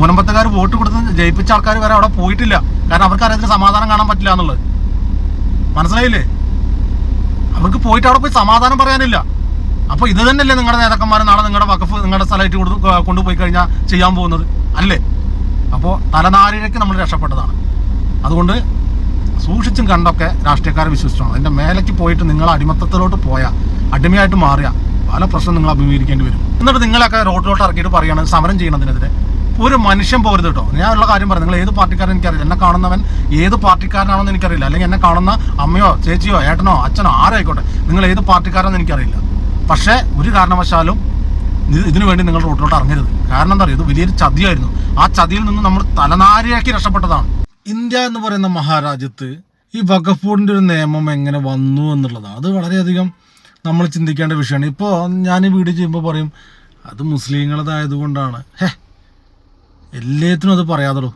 മുനമ്പത്തുകാർ vote കൊടുത്ത് ജയിപ്പിച്ച ആൾക്കാർ വരെ അവിടെ പോയിട്ടില്ല. കാരണം അവർക്ക് അറിയത്തിന് സമാധാനം കാണാൻ പറ്റില്ല എന്നുള്ളത്. മനസ്സിലായില്ലേ? അവർക്ക് പോയിട്ട് അവിടെ പോയി സമാധാനം പറയാനില്ല. അപ്പൊ ഇത് തന്നെയല്ലേ നിങ്ങളുടെ നേതാക്കന്മാർ നാളെ നിങ്ങളുടെ വകഫ് നിങ്ങളുടെ സ്ഥലമായിട്ട് കൊടുത്ത് കൊണ്ടുപോയി കഴിഞ്ഞാൽ ചെയ്യാൻ പോകുന്നത്? അല്ലേ? അപ്പോൾ തലനാരിഴയ്ക്ക് നമ്മൾ രക്ഷപ്പെട്ടതാണ്. അതുകൊണ്ട് സൂക്ഷിച്ചും കണ്ടൊക്കെ രാഷ്ട്രീയക്കാരെ വിശ്വസിച്ചോണം. അതിന്റെ മേലേക്ക് പോയിട്ട് നിങ്ങൾ അടിമത്തത്തിലോട്ട് പോയാൽ അടിമയായിട്ട് മാറിയ പല പ്രശ്നം നിങ്ങൾ അഭിമുഖീകരിക്കേണ്ടി വരും. എന്നിട്ട് നിങ്ങളൊക്കെ റോഡിലോട്ട് ഇറക്കിയിട്ട് പറയുകയാണ് സമരം ചെയ്യണതിനെതിരെ. ഒരു മനുഷ്യൻ പോരുത് കേട്ടോ. ഞാൻ ഉള്ള കാര്യം പറഞ്ഞു നിങ്ങൾ ഏത് പാർട്ടിക്കാരൻ എനിക്കറിയില്ല. എന്നെ കാണുന്നവൻ ഏത് പാർട്ടിക്കാരനാണെന്ന് എനിക്കറിയില്ല. അല്ലെങ്കിൽ എന്നെ കാണുന്ന അമ്മയോ ചേച്ചിയോ ഏട്ടനോ അച്ഛനോ ആരായിക്കോട്ടെ നിങ്ങൾ ഏത് പാർട്ടിക്കാരാണെന്ന് എനിക്കറിയില്ല. പക്ഷേ ഒരു കാരണവശാലും ഇതിനു വേണ്ടി നിങ്ങൾ റോട്ടിലോട്ട് ഇറങ്ങരുത്. കാരണം എന്താ പറയുക ഇത് വലിയൊരു ചതിയായിരുന്നു. ആ ചതിയിൽ നിന്ന് നമ്മൾ തലനാരിയാക്കി രക്ഷപ്പെട്ടതാണ്. ഇന്ത്യ എന്ന് പറയുന്ന മഹാരാജ്യത്ത് ഈ ബോർഡിന്റെ ഒരു നിയമം എങ്ങനെ വന്നു എന്നുള്ളതാണ്. അത് വളരെയധികം നമ്മൾ ചിന്തിക്കേണ്ട വിഷയമാണ്. ഇപ്പോൾ ഞാൻ ഈ വീഡിയോ ചെയ്യുമ്പോൾ പറയും അത് മുസ്ലിങ്ങളതായതുകൊണ്ടാണ്. ഹേ എല്ലാത്തിനും അത് പറയാതുള്ളൂ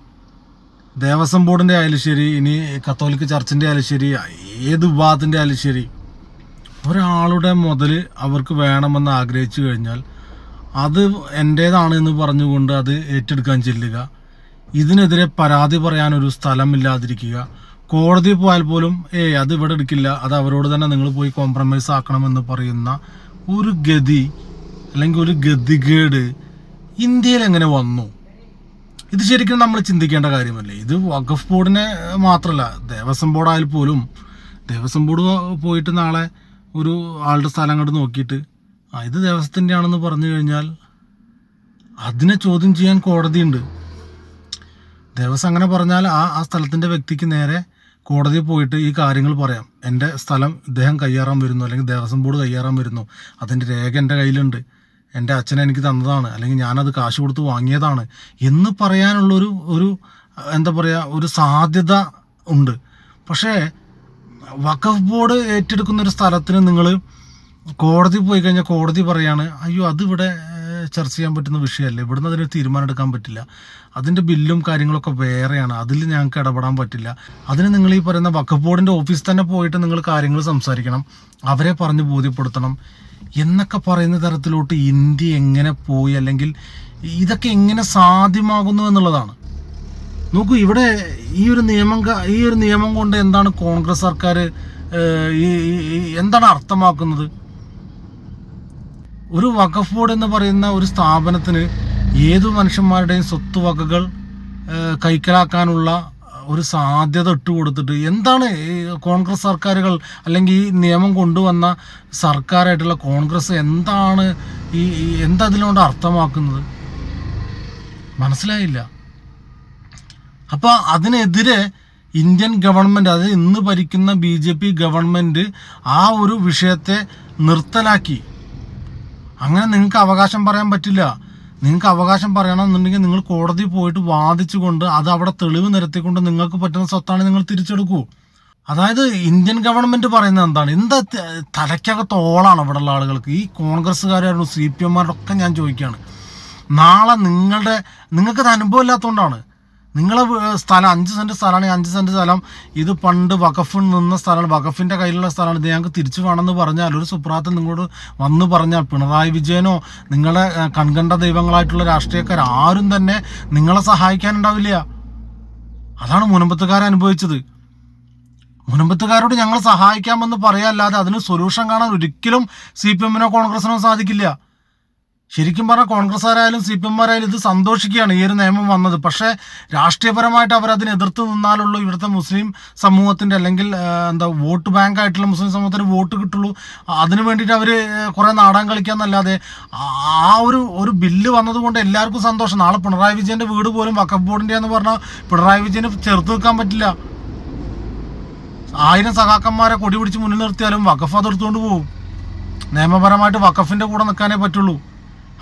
ദേവസ്വം ബോർഡിന്റെ ആയാലും ശരി ഇനി കത്തോലിക്ക് ചർച്ചിന്റെ ആയാലും ശരി ഏത് വിഭാഗത്തിന്റെ ആയാലും ശരി ഒരാളുടെ മുതൽ അവർക്ക് വേണമെന്ന് ആഗ്രഹിച്ചു കഴിഞ്ഞാൽ അത് എന്റേതാണ് എന്ന് പറഞ്ഞുകൊണ്ട് അത് ഏറ്റെടുക്കാൻ ചെല്ലുക. ഇതിനെതിരെ പരാതി പറയാനൊരു സ്ഥലമില്ലാതിരിക്കുക. കോടതി പോയാൽ പോലും ഏ അത് ഇവിടെ എടുക്കില്ല. അത് അവരോട് തന്നെ നിങ്ങൾ പോയി കോംപ്രമൈസ് ആക്കണമെന്ന് പറയുന്ന ഒരു ഗതി അല്ലെങ്കിൽ ഒരു ഗതികേട് ഇന്ത്യയിൽ എങ്ങനെ വന്നു? ഇത് ശരിക്കും നമ്മൾ ചിന്തിക്കേണ്ട കാര്യമല്ലേ? ഇത് വഖഫ് ബോർഡിനെ മാത്രമല്ല ദേവസ്വം ബോർഡായാൽ പോലും ദേവസ്വം ബോർഡ് പോയിട്ട് നാളെ ഒരു ആളുടെ സ്ഥലം അങ്ങോട്ട് നോക്കിയിട്ട് ആ ഇത് ദേവസ്വത്തിന്റെ ആണെന്ന് പറഞ്ഞു കഴിഞ്ഞാൽ അതിനെ ചോദ്യം ചെയ്യാൻ കോടതിയുണ്ട്. ദേവസ്വം അങ്ങനെ പറഞ്ഞാൽ ആ ആ സ്ഥലത്തിന്റെ വ്യക്തിക്ക് നേരെ കോടതിയിൽ പോയിട്ട് ഈ കാര്യങ്ങൾ പറയാം. എന്റെ സ്ഥലം ഇദ്ദേഹം കയ്യേറാൻ വരുന്നു അല്ലെങ്കിൽ ദേവസ്വം ബോർഡ് കയ്യേറാൻ വരുന്നു അതിന്റെ രേഖ എന്റെ കയ്യിലുണ്ട്. എന്റെ അച്ഛൻ എനിക്ക് തന്നതാണ് അല്ലെങ്കിൽ ഞാനത് കാശ് കൊടുത്ത് വാങ്ങിയതാണ് എന്ന് പറയാനുള്ളൊരു ഒരു എന്താ പറയുക ഒരു സാധ്യത ഉണ്ട്. പക്ഷേ വഖഫ് ബോർഡ് ഏറ്റെടുക്കുന്ന ഒരു സ്ഥലത്തിന് നിങ്ങൾ കോടതി പോയി കഴിഞ്ഞാൽ കോടതി പറയാണ് അയ്യോ അതിവിടെ ചർച്ച ചെയ്യാൻ പറ്റുന്ന വിഷയമല്ല? ഇവിടുന്ന് അതിന് തീരുമാനം എടുക്കാൻ പറ്റില്ല. അതിന്റെ ബില്ലും കാര്യങ്ങളൊക്കെ വേറെയാണ്. അതിൽ ഞങ്ങൾക്ക് ഇടപെടാൻ പറ്റില്ല. അതിന് നിങ്ങൾ ഈ പറയുന്ന വഖഫ് ബോർഡിന്റെ ഓഫീസിൽ തന്നെ പോയിട്ട് നിങ്ങൾ കാര്യങ്ങൾ സംസാരിക്കണം. അവരെ പറഞ്ഞ് ബോധ്യപ്പെടുത്തണം. എന്നൊക്കെ പറയുന്ന തരത്തിലോട്ട് ഇന്ത്യ എങ്ങനെ പോയി അല്ലെങ്കിൽ ഇതൊക്കെ എങ്ങനെ സാധ്യമാകുന്നു എന്നുള്ളതാണ്. നോക്കൂ ഇവിടെ ഈ ഒരു നിയമം ഈ ഒരു നിയമം കൊണ്ട് എന്താണ് കോൺഗ്രസ് സർക്കാർ എന്താണ് അർത്ഥമാക്കുന്നത്? ഒരു വഖഫ് ബോർഡ് എന്ന് പറയുന്ന ഒരു സ്ഥാപനത്തിന് ഏതു മനുഷ്യന്മാരുടെയും സ്വത്ത് വകകൾ കൈക്കലാക്കാനുള്ള ഒരു സാധ്യത ഇട്ട് കൊടുത്തിട്ട് എന്താണ് കോൺഗ്രസ് സർക്കാരുകൾ അല്ലെങ്കിൽ ഈ നിയമം കൊണ്ടുവന്ന സർക്കാരായിട്ടുള്ള കോൺഗ്രസ് എന്താണ് ഈ എന്താ ഇതിലുകൊണ്ട് അർത്ഥമാക്കുന്നത്? മനസ്സിലായില്ല. അപ്പോൾ അതിനെതിരെ ഇന്ത്യൻ ഗവൺമെന്റ് അത് ഇന്ന് ഭരിക്കുന്ന ബി ജെ പി ഗവൺമെന്റ് ആ ഒരു വിഷയത്തെ നിർത്തലാക്കി. അങ്ങനെ നിങ്ങൾക്ക് അവകാശം പറയാൻ പറ്റില്ല. നിങ്ങൾക്ക് അവകാശം പറയണമെന്നുണ്ടെങ്കിൽ നിങ്ങൾ കോടതി പോയിട്ട് വാദിച്ചുകൊണ്ട് അത് അവിടെ തെളിവ് നിരത്തിക്കൊണ്ട് നിങ്ങൾക്ക് പറ്റുന്ന സ്വത്താണ് നിങ്ങൾ തിരിച്ചെടുക്കൂ. അതായത് ഇന്ത്യൻ ഗവൺമെന്റ് പറയുന്നത് എന്താണ്? എന്താ തലയ്ക്കകത്ത് ഓളാണ് ഇവിടെയുള്ള ആളുകൾക്ക്. ഈ കോൺഗ്രസ്സുകാരായിരുന്നു സി പി എമ്മാരുടെ ഒക്കെ ഞാൻ ചോദിക്കുകയാണ്. നാളെ നിങ്ങളുടെ നിങ്ങൾക്കത് അനുഭവം ഇല്ലാത്തതുകൊണ്ടാണ് നിങ്ങളെ സ്ഥലം അഞ്ച് സെന്റ് ഈ അഞ്ച് സെന്റ് സ്ഥലം ഇത് പണ്ട് വഖഫിൽ നിന്ന സ്ഥലമാണ്. വഖഫിന്റെ കയ്യിലുള്ള സ്ഥലമാണ്. ഇത് ഞങ്ങൾക്ക് തിരിച്ചു വേണമെന്ന് പറഞ്ഞാൽ ഒരു സുപ്രാത്ത് നിങ്ങളോട് വന്ന് പറഞ്ഞാൽ പിണറായി വിജയനോ നിങ്ങളെ കൺകണ്ട ദൈവങ്ങളായിട്ടുള്ള രാഷ്ട്രീയക്കാർ ആരും തന്നെ നിങ്ങളെ സഹായിക്കാനുണ്ടാവില്ല. അതാണ് മുനമ്പത്തുകാർ അനുഭവിച്ചത്. മുനമ്പത്തുകാരോട് ഞങ്ങൾ സഹായിക്കാമെന്ന് പറയാല്ലാതെ അതിന് സൊല്യൂഷൻ കാണാൻ ഒരിക്കലും സി പി എമ്മിനോ കോൺഗ്രസിനോ സാധിക്കില്ല. ശരിക്കും പറഞ്ഞാൽ കോൺഗ്രസ്സുകാരായാലും സി പി എമ്മാരായാലും ഇത് സന്തോഷിക്കുകയാണ് ഈ ഒരു നിയമം വന്നത്. പക്ഷേ രാഷ്ട്രീയപരമായിട്ട് അവർ അതിനെ എതിർത്ത് നിന്നാലുള്ളൂ ഇവിടുത്തെ മുസ്ലിം സമൂഹത്തിന്റെ അല്ലെങ്കിൽ എന്താ വോട്ട് ബാങ്ക് ആയിട്ടുള്ള മുസ്ലിം സമൂഹത്തിന് വോട്ട് കിട്ടുള്ളൂ. അതിന് വേണ്ടിയിട്ട് അവർ കുറേ നാടകം കളിക്കാന്നല്ലാതെ ആ- ഒരു ഒരു ബില്ല് വന്നതുകൊണ്ട് എല്ലാവർക്കും സന്തോഷം. നാളെ പിണറായി വിജയന്റെ വീട് പോലും വക്കഫ് ബോർഡിന്റെ എന്ന് പറഞ്ഞാൽ പിണറായി വിജയന് ചെറുത്ത് നിൽക്കാൻ പറ്റില്ല. ആയിരം സഖാക്കന്മാരെ കൊടി പിടിച്ച് മുന്നിൽ നിർത്തിയാലും വക്കഫ് അതിർത്തുകൊണ്ട് പോകും. നിയമപരമായിട്ട് വക്കഫിന്റെ കൂടെ നിൽക്കാനേ പറ്റുള്ളൂ.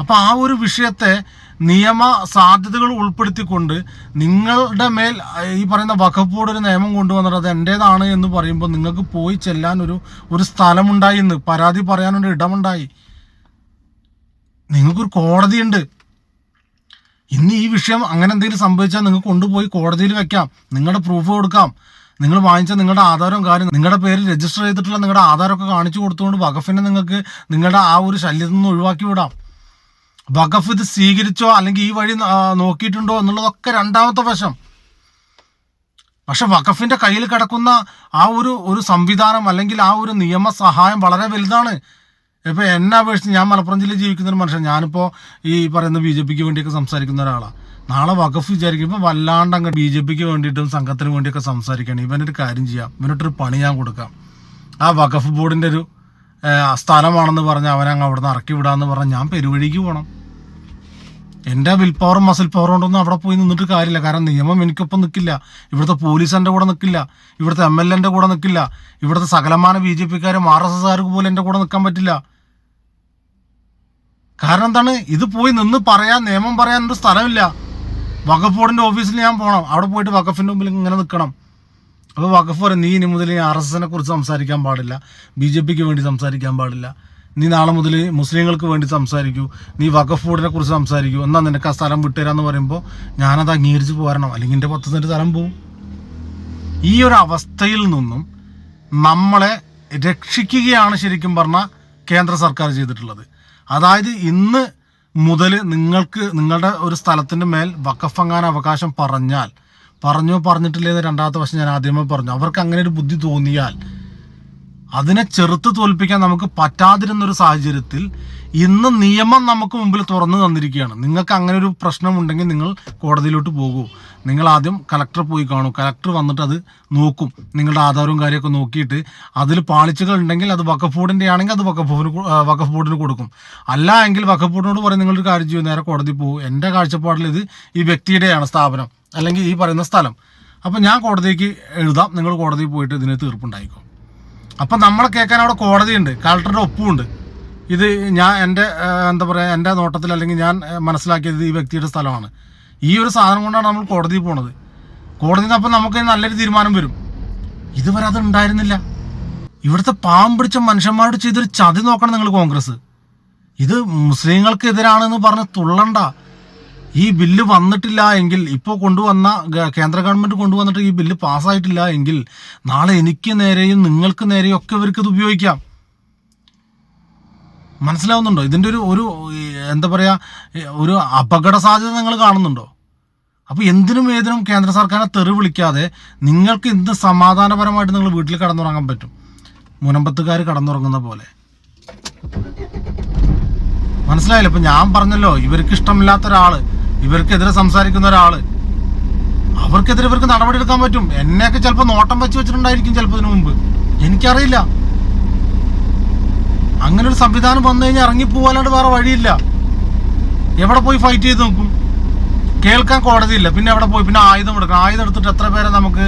അപ്പൊ ആ ഒരു വിഷയത്തെ നിയമ സാധ്യതകൾ ഉൾപ്പെടുത്തിക്കൊണ്ട് നിങ്ങളുടെ മേൽ ഈ പറയുന്ന വഖഫ് ഒരു നിയമം കൊണ്ടുവന്നിട്ട് അത് എന്റേതാണ് എന്ന് പറയുമ്പോൾ നിങ്ങൾക്ക് പോയി ചെല്ലാൻ ഒരു ഒരു സ്ഥലമുണ്ടായി ഇന്ന് പരാതി പറയാനൊരു ഇടമുണ്ടായി. നിങ്ങൾക്കൊരു കോടതിയുണ്ട്. ഇന്ന് ഈ വിഷയം അങ്ങനെ എന്തെങ്കിലും സംഭവിച്ചാൽ നിങ്ങൾക്ക് കൊണ്ടുപോയി കോടതിയിൽ വെക്കാം. നിങ്ങളുടെ പ്രൂഫ് കൊടുക്കാം. നിങ്ങൾ വാങ്ങിച്ച നിങ്ങളുടെ ആധാരവും കാര്യം നിങ്ങളുടെ പേര് രജിസ്റ്റർ ചെയ്തിട്ടുള്ള നിങ്ങളുടെ ആധാരമൊക്കെ കാണിച്ചു കൊടുത്തുകൊണ്ട് വകഫിനെ നിങ്ങൾക്ക് നിങ്ങളുടെ ആ ഒരു ശല്യത്തിൽ നിന്ന് ഒഴിവാക്കി വിടാം. വഖഫ് ഇത് സ്വീകരിച്ചോ അല്ലെങ്കിൽ ഈ വഴി നോക്കിയിട്ടുണ്ടോ എന്നുള്ളതൊക്കെ രണ്ടാമത്തെ വശം. പക്ഷെ വഖഫിന്റെ കയ്യിൽ കിടക്കുന്ന ആ ഒരു ഒരു സംവിധാനം അല്ലെങ്കിൽ ആ ഒരു നിയമ സഹായം വളരെ വലുതാണ്. ഇപ്പൊ എന്നെ അപേക്ഷിച്ച് ഞാൻ മലപ്പുറം ജില്ലയിൽ ജീവിക്കുന്ന ഒരു മനുഷ്യൻ. ഞാനിപ്പോ ഈ പറയുന്ന ബി ജെ പിക്ക് വേണ്ടിയൊക്കെ സംസാരിക്കുന്ന ഒരാളാണ് നാളെ വഖഫ് വിചാരിക്കുമ്പോൾ വല്ലാണ്ട് അങ്ങ് ബി ജെ പിക്ക് വേണ്ടിയിട്ടും സംഘത്തിന് വേണ്ടിയൊക്കെ സംസാരിക്കണം ഇവനൊരു കാര്യം ചെയ്യാം. ഇവനൊട്ടൊരു പണി ഞാൻ കൊടുക്കാം. ആ വഖഫ് ബോർഡിന്റെ ഒരു സ്ഥലമാണെന്ന് പറഞ്ഞ് അവനെ അങ്ങ് അവിടെ നിന്ന് ഇറക്കി വിടാന്ന് പറഞ്ഞാൽ ഞാൻ പെരുവഴിക്ക് പോകണം എന്റെ വിൽ പവറും മസിൽ പവറും കൊണ്ടൊന്നും അവിടെ പോയി നിന്നിട്ട് കാര്യമില്ല. കാരണം നിയമം എനിക്കൊപ്പം നിൽക്കില്ല ഇവിടുത്തെ പോലീസ് എന്റെ കൂടെ നിൽക്കില്ല ഇവിടുത്തെ എം എൽ എന്റെ കൂടെ നിൽക്കില്ല ഇവിടുത്തെ സകലമാന ബി ജെ പിക്കാരും ആർ എസ് എസ്കാർക്ക് പോലും എന്റെ കൂടെ നിൽക്കാൻ പറ്റില്ല. കാരണം എന്താണ്? ഇത് പോയി നിന്ന് പറയാൻ നിയമം പറയാൻ ഒരു സ്ഥലമില്ല. വഖഫ് ബോർഡിന്റെ ഓഫീസിൽ ഞാൻ പോകണം അവിടെ പോയിട്ട് വഖഫിന്റെ മുമ്പിൽ ഇങ്ങനെ നിൽക്കണം അപ്പോൾ വഖഫ് പറയും നീ ഇനി മുതൽ ആർ എസ് എസിനെ കുറിച്ച് സംസാരിക്കാൻ പാടില്ല. ബി ജെ പിക്ക് വേണ്ടി സംസാരിക്കാൻ പാടില്ല. നീ നാളെ മുതൽ മുസ്ലിങ്ങൾക്ക് വേണ്ടി സംസാരിക്കൂ. നീ വഖഫ് ബോർഡിനെ കുറിച്ച് സംസാരിക്കൂ. എന്നാ നിനക്ക് ആ സ്ഥലം വിട്ടുതരാന്ന് പറയുമ്പോൾ ഞാനത് അംഗീകരിച്ച് പോരണം. അല്ലെങ്കിൽ എന്റെ പത്ത് സെന്റ് സ്ഥലം പോവും. ഈ ഒരു അവസ്ഥയിൽ നിന്നും നമ്മളെ രക്ഷിക്കുകയാണ് ശരിക്കും പറഞ്ഞാൽ കേന്ദ്ര സർക്കാർ ചെയ്തിട്ടുള്ളത്. അതായത് ഇന്ന് മുതൽ നിങ്ങൾക്ക് നിങ്ങളുടെ ഒരു സ്ഥലത്തിന്റെ മേൽ വക്കഫങ്ങാൻ അവകാശം പറഞ്ഞാൽ പറഞ്ഞോ പറഞ്ഞിട്ടില്ലേ രണ്ടാമത്തെ വശം ഞാൻ ആദ്യമേ പറഞ്ഞു. അവർക്ക് അങ്ങനെ ഒരു ബുദ്ധി തോന്നിയാൽ അതിനെ ചെറുത്ത് തോൽപ്പിക്കാൻ നമുക്ക് പറ്റാതിരുന്നൊരു സാഹചര്യത്തിൽ ഇന്ന് നിയമം നമുക്ക് മുമ്പിൽ തുറന്നു തന്നിരിക്കുകയാണ്. നിങ്ങൾക്ക് അങ്ങനെ ഒരു പ്രശ്നമുണ്ടെങ്കിൽ നിങ്ങൾ കോടതിയിലോട്ട് പോകൂ. നിങ്ങൾ ആദ്യം കലക്ടർ പോയി കാണൂ. കലക്ടർ വന്നിട്ട് അത് നോക്കും. നിങ്ങളുടെ ആധാരവും കാര്യമൊക്കെ നോക്കിയിട്ട് അതിൽ പാളിച്ചകൾ ഉണ്ടെങ്കിൽ അത് വഖഫ് ബോർഡിന്റെ ആണെങ്കിൽ അത് വഖഫ് ബോർഡിന് വക്കഫ് ബോർഡിന് കൊടുക്കും. അല്ല എങ്കിൽ വഖഫ് ബോർഡിനോട് പറയും നിങ്ങളൊരു കാര്യം ചെയ്യും നേരെ കോടതി പോകും. എന്റെ കാഴ്ചപ്പാടിൽ ഇത് ഈ വ്യക്തിയുടെയാണ് സ്ഥാപനം അല്ലെങ്കിൽ ഈ പറയുന്ന സ്ഥലം. അപ്പം ഞാൻ കോടതിക്ക് എഴുതാം. നിങ്ങൾ കോടതിയിൽ പോയിട്ട് ഇതിന് തീർപ്പുണ്ടായിക്കോ. അപ്പം നമ്മളെ കേൾക്കാൻ അവിടെ കോടതിയുണ്ട് കളക്ടറുടെ ഒപ്പുണ്ട് ഇത് ഞാൻ എന്റെ എന്താ പറയുക എന്റെ നോട്ടത്തിൽ അല്ലെങ്കിൽ ഞാൻ മനസ്സിലാക്കിയത് ഈ വ്യക്തിയുടെ സ്ഥലമാണ്. ഈ ഒരു സാധനം കൊണ്ടാണ് നമ്മൾ കോടതിയിൽ പോണത്. കോടതിയിൽ അപ്പം നമുക്ക് നല്ലൊരു തീരുമാനം വരും. ഇതുവരെ അത് ഉണ്ടായിരുന്നില്ല. ഇവിടുത്തെ പാവം പിടിച്ച മനുഷ്യന്മാരോട് ചെയ്തൊരു ചതി നോക്കണം നിങ്ങൾ കോൺഗ്രസ്. ഇത് മുസ്ലിങ്ങൾക്കെതിരാണെന്ന് പറഞ്ഞ് തുള്ളണ്ട. ഈ ബില്ല് വന്നിട്ടില്ല എങ്കിൽ ഇപ്പോൾ കൊണ്ടുവന്ന കേന്ദ്ര ഗവൺമെന്റ് കൊണ്ടുവന്നിട്ട് ഈ ബില്ല് പാസ്സായിട്ടില്ല എങ്കിൽ നാളെ എനിക്ക് നേരെയും നിങ്ങൾക്ക് നേരെയും ഒക്കെ ഇവർക്ക് ഇത് ഉപയോഗിക്കാം. മനസ്സിലാവുന്നുണ്ടോ? ഇതിന്റെ ഒരു ഒരു എന്താ പറയുക ഒരു അപകട സാധ്യത നിങ്ങൾ കാണുന്നുണ്ടോ? അപ്പോൾ എന്തിനും ഏതിനും കേന്ദ്ര സർക്കാരിനെ തെറി വിളിക്കാതെ നിങ്ങൾക്ക് എന്ത് സമാധാനപരമായിട്ട് നിങ്ങൾ വീട്ടിൽ കടന്നുറങ്ങാൻ പറ്റും? മുനമ്പത്തുകാർ കടന്നുറങ്ങുന്ന പോലെ. മനസ്സിലായില്ല? ഇപ്പം ഞാൻ പറഞ്ഞല്ലോ ഇവർക്ക് ഇഷ്ടമില്ലാത്ത ഒരാൾ ഇവർക്കെതിരെ സംസാരിക്കുന്ന ഒരാൾ അവർക്കെതിരെ ഇവർക്ക് നടപടി എടുക്കാൻ പറ്റും. എന്നെയൊക്കെ ചിലപ്പോൾ നോട്ടം വെച്ച് വെച്ചിട്ടുണ്ടായിരിക്കും ചിലപ്പോൾ ഇതിനു മുമ്പ്. എനിക്കറിയില്ല. അങ്ങനെ ഒരു സംവിധാനം വന്നു കഴിഞ്ഞാൽ ഇറങ്ങിപ്പോവാലാണ്ട് വേറെ വഴിയില്ല. എവിടെ പോയി ഫൈറ്റ് ചെയ്ത് നോക്കും? കേൾക്കാൻ കോടതിയില്ല. പിന്നെ എവിടെ പോയി? പിന്നെ ആയുധം എടുക്കണം. ആയുധം എടുത്തിട്ട് എത്ര പേരെ നമുക്ക്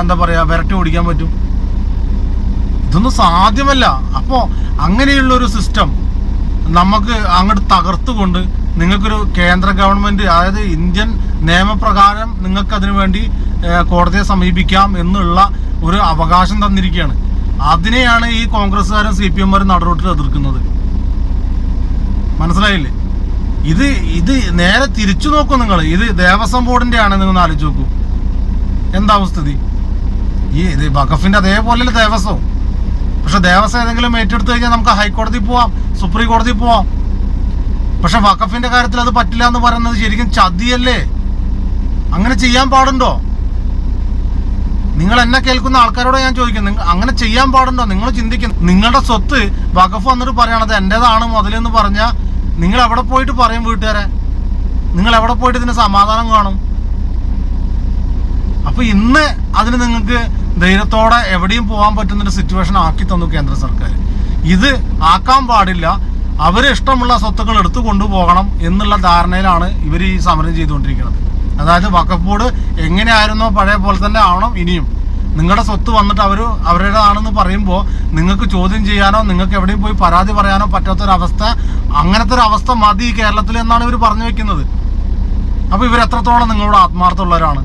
എന്താ പറയാ വിരട്ടി ഓടിക്കാൻ പറ്റും? ഇതൊന്നും സാധ്യമല്ല. അപ്പോ അങ്ങനെയുള്ള ഒരു സിസ്റ്റം നമുക്ക് അങ്ങോട്ട് തകർത്തുകൊണ്ട് നിങ്ങൾക്കൊരു കേന്ദ്ര ഗവൺമെന്റ് അതായത് ഇന്ത്യൻ നിയമപ്രകാരം നിങ്ങൾക്ക് അതിനു വേണ്ടി കോടതിയെ സമീപിക്കാം എന്നുള്ള ഒരു അവകാശം തന്നിരിക്കുകയാണ്. അതിനെയാണ് ഈ കോൺഗ്രസ്സുകാരും സി പി എമ്മാരും നടുറോട്ടിൽ എതിർക്കുന്നത്. മനസ്സിലായില്ലേ? ഇത് ഇത് നേരെ തിരിച്ചു നോക്കൂ നിങ്ങൾ ഇത് ദേവസ്വം ബോർഡിന്റെ ആണ് നിങ്ങൾ ആലോചിച്ച് നോക്കൂ. എന്താ സ്ഥിതി ഈ ഇത് വഖഫിന്റെ അതേപോലെ ദേവസ്വം. പക്ഷെ ദേവസ്വം ഏതെങ്കിലും ഏറ്റെടുത്ത് കഴിഞ്ഞാൽ നമുക്ക് ഹൈക്കോടതി പോവാം സുപ്രീം കോടതി പോവാം. പക്ഷെ വഖഫിന്റെ കാര്യത്തിൽ അത് പറ്റില്ല എന്ന് പറയുന്നത് ശരിക്കും ചതിയല്ലേ? അങ്ങനെ ചെയ്യാൻ പാടുണ്ടോ? നിങ്ങൾ എന്നെ കേൾക്കുന്ന ആൾക്കാരോട് ഞാൻ ചോദിക്കും അങ്ങനെ ചെയ്യാൻ പാടുണ്ടോ? നിങ്ങൾ ചിന്തിക്കുന്നു. നിങ്ങളുടെ സ്വത്ത് വഖഫ് വന്നിട്ട് പറയണത് എന്റേതാണ് മുതലെന്ന് പറഞ്ഞാൽ നിങ്ങൾ എവിടെ പോയിട്ട് പറയും വീട്ടുകാരെ? നിങ്ങൾ എവിടെ പോയിട്ട് ഇതിന് സമാധാനം കാണും? അപ്പൊ ഇന്ന് അതിന് നിങ്ങൾക്ക് ധൈര്യത്തോടെ എവിടെയും പോകാൻ പറ്റുന്ന ഒരു സിറ്റുവേഷൻ ആക്കി തന്നു കേന്ദ്ര സർക്കാർ ഇത് ആക്കാൻ പാടില്ല അവർ ഇഷ്ടമുള്ള സ്വത്തുക്കൾ എടുത്തു കൊണ്ടുപോകണം എന്നുള്ള ധാരണയിലാണ് ഇവർ ഈ സമരം ചെയ്തുകൊണ്ടിരിക്കുന്നത്. അതായത് വഖഫ് ബോർഡ് എങ്ങനെയായിരുന്നോ പഴയ പോലെ തന്നെ ആവണം ഇനിയും. നിങ്ങളുടെ സ്വത്ത് വന്നിട്ട് അവർ അവരുടേതാണെന്ന് പറയുമ്പോൾ നിങ്ങൾക്ക് ചോദ്യം ചെയ്യാനോ നിങ്ങൾക്ക് എവിടെയും പോയി പരാതി പറയാനോ പറ്റാത്തൊരവസ്ഥ അങ്ങനത്തെ ഒരു അവസ്ഥ മതി കേരളത്തിൽ എന്നാണ് ഇവർ പറഞ്ഞു വെക്കുന്നത്. അപ്പോൾ ഇവർ എത്രത്തോളം നിങ്ങളോട് ആത്മാർത്ഥമുള്ളവരാണ്?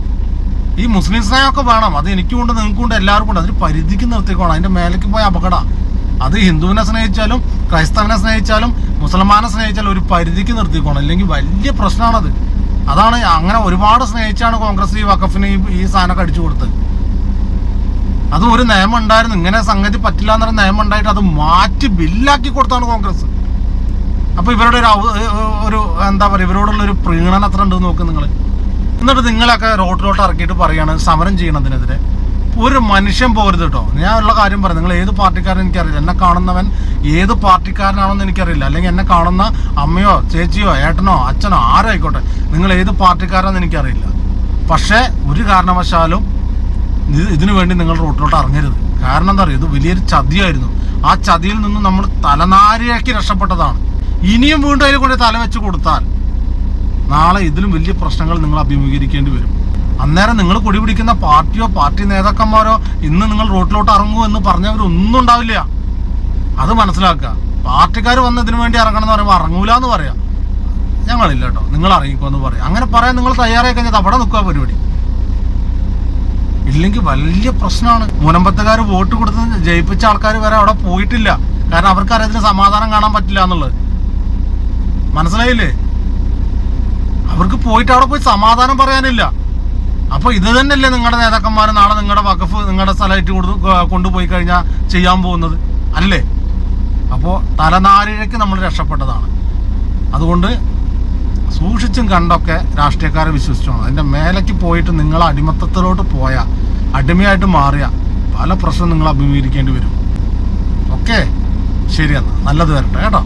ഈ മുസ്ലിം സ്നേഹമൊക്കെ വേണം. അത് എനിക്കും ഉണ്ട് നിങ്ങൾക്കും ഉണ്ട് എല്ലാവർക്കും ഉണ്ട്. അതിന് പരിധിക്ക് നിർത്തിക്കോണം. അതിന്റെ മേലേക്ക് പോയ അപകടമാണ് അത് ഹിന്ദുവിനെ സ്നേഹിച്ചാലും ക്രൈസ്തവനെ സ്നേഹിച്ചാലും മുസൽമാനെ സ്നേഹിച്ചാലും ഒരു പരിധിക്ക് നിർത്തിക്കോണം. അല്ലെങ്കിൽ വലിയ പ്രശ്നമാണത് അതാണ് അങ്ങനെ ഒരുപാട് സ്നേഹിച്ചാണ് കോൺഗ്രസ് ഈ വഖഫിന് ഈ സാധനമൊക്കെ അടിച്ചു കൊടുത്തത്. അത് ഒരു നിയമം ഉണ്ടായിരുന്നു. ഇങ്ങനെ സംഗതി പറ്റില്ല എന്നൊരു നിയമം ഉണ്ടായിട്ട് അത് മാറ്റി ബില്ലാക്കി കൊടുത്താണ് കോൺഗ്രസ്. അപ്പോൾ ഇവരുടെ ഒരു ഒരു എന്താ പറയുക ഇവരോടുള്ള ഒരു പ്രീണനം എത്ര ഉണ്ട് നോക്ക് നിങ്ങൾ എന്നിട്ട് നിങ്ങളൊക്കെ റോഡിലോട്ട് ഇറക്കിയിട്ട് പറയാണ് സമരം ചെയ്യണതിനെതിരെ ഒരു മനുഷ്യൻ പോരുത് കേട്ടോ ഞാൻ ഉള്ള കാര്യം പറയാം നിങ്ങൾ ഏത് പാർട്ടിക്കാരൻ എനിക്കറിയില്ല. എന്നെ കാണുന്നവൻ ഏത് പാർട്ടിക്കാരനാണെന്ന് എനിക്കറിയില്ല. അല്ലെങ്കിൽ എന്നെ കാണുന്ന അമ്മയോ ചേച്ചിയോ ഏട്ടനോ അച്ഛനോ ആരായിക്കോട്ടെ നിങ്ങൾ ഏത് പാർട്ടിക്കാരാണെന്ന് എനിക്കറിയില്ല. പക്ഷേ ഒരു കാരണവശാലും ഇത് ഇതിനു വേണ്ടി നിങ്ങൾ റോട്ടിലോട്ട് ഇറങ്ങരുത്. കാരണം എന്താ പറയുക ഇത് വലിയൊരു ചതിയായിരുന്നു. ആ ചതിയിൽ നിന്ന് നമ്മൾ തലനാരിയാക്കി രക്ഷപ്പെട്ടതാണ്. ഇനിയും വീണ്ടും അതിൽ കൊണ്ട് തല വെച്ച് കൊടുത്താൽ നാളെ ഇതിലും വലിയ പ്രശ്നങ്ങൾ നിങ്ങൾ അഭിമുഖീകരിക്കേണ്ടി വരും. അന്നേരം നിങ്ങൾ കൊടി പിടിക്കുന്ന പാർട്ടിയോ പാർട്ടി നേതാക്കന്മാരോ ഇന്ന് നിങ്ങൾ റോട്ടിലോട്ട് ഇറങ്ങൂ എന്ന് പറഞ്ഞവരൊന്നും ഉണ്ടാവില്ല. അത് മനസ്സിലാക്കുക. പാർട്ടിക്കാർ വന്ന് ഇതിനു വേണ്ടി ഇറങ്ങണം എന്ന് പറയുമ്പോൾ ഇറങ്ങൂല എന്ന് പറയാം. ഞങ്ങളില്ല കേട്ടോ. നിങ്ങൾ ഇറങ്ങിക്കോ എന്ന് പറയാം. അങ്ങനെ പറയാൻ നിങ്ങൾ തയ്യാറായി കഴിഞ്ഞാൽ അവിടെ നിൽക്കുക പരിപാടി. ഇല്ലെങ്കിൽ വലിയ പ്രശ്നമാണ്. മുനമ്പത്തുകാർ വോട്ട് കൊടുത്ത് ജയിപ്പിച്ച ആൾക്കാർ വരെ അവിടെ പോയിട്ടില്ല. കാരണം അവർക്ക് അറിയത്തിന് സമാധാനം കാണാൻ പറ്റില്ല എന്നുള്ളത്. മനസ്സിലായില്ലേ? അവർക്ക് പോയിട്ട് അവിടെ പോയി സമാധാനം പറയാനില്ല. അപ്പൊ ഇത് തന്നെയല്ലേ നിങ്ങളുടെ നേതാക്കന്മാർ നാളെ നിങ്ങളുടെ വഖഫ് നിങ്ങളുടെ സ്ഥലമായിട്ട് കൊണ്ടുപോയി കഴിഞ്ഞാൽ ചെയ്യാൻ പോകുന്നത്? അല്ലേ? അപ്പോൾ തലനാരിഴയ്ക്ക് നമ്മൾ രക്ഷപ്പെട്ടതാണ്. അതുകൊണ്ട് സൂക്ഷിച്ചും കണ്ടൊക്കെ രാഷ്ട്രീയക്കാരെ വിശ്വസിച്ചോണം അതിന്റെ മേലേക്ക് പോയിട്ട് നിങ്ങൾ അടിമത്തത്തിലോട്ട് പോയ അടിമയായിട്ട് മാറിയ പല പ്രശ്നം നിങ്ങൾ അഭിമുഖീകരിക്കേണ്ടി വരും. ഓക്കെ? ശരിയെന്നാ നല്ലത് വരട്ടെ കേട്ടോ.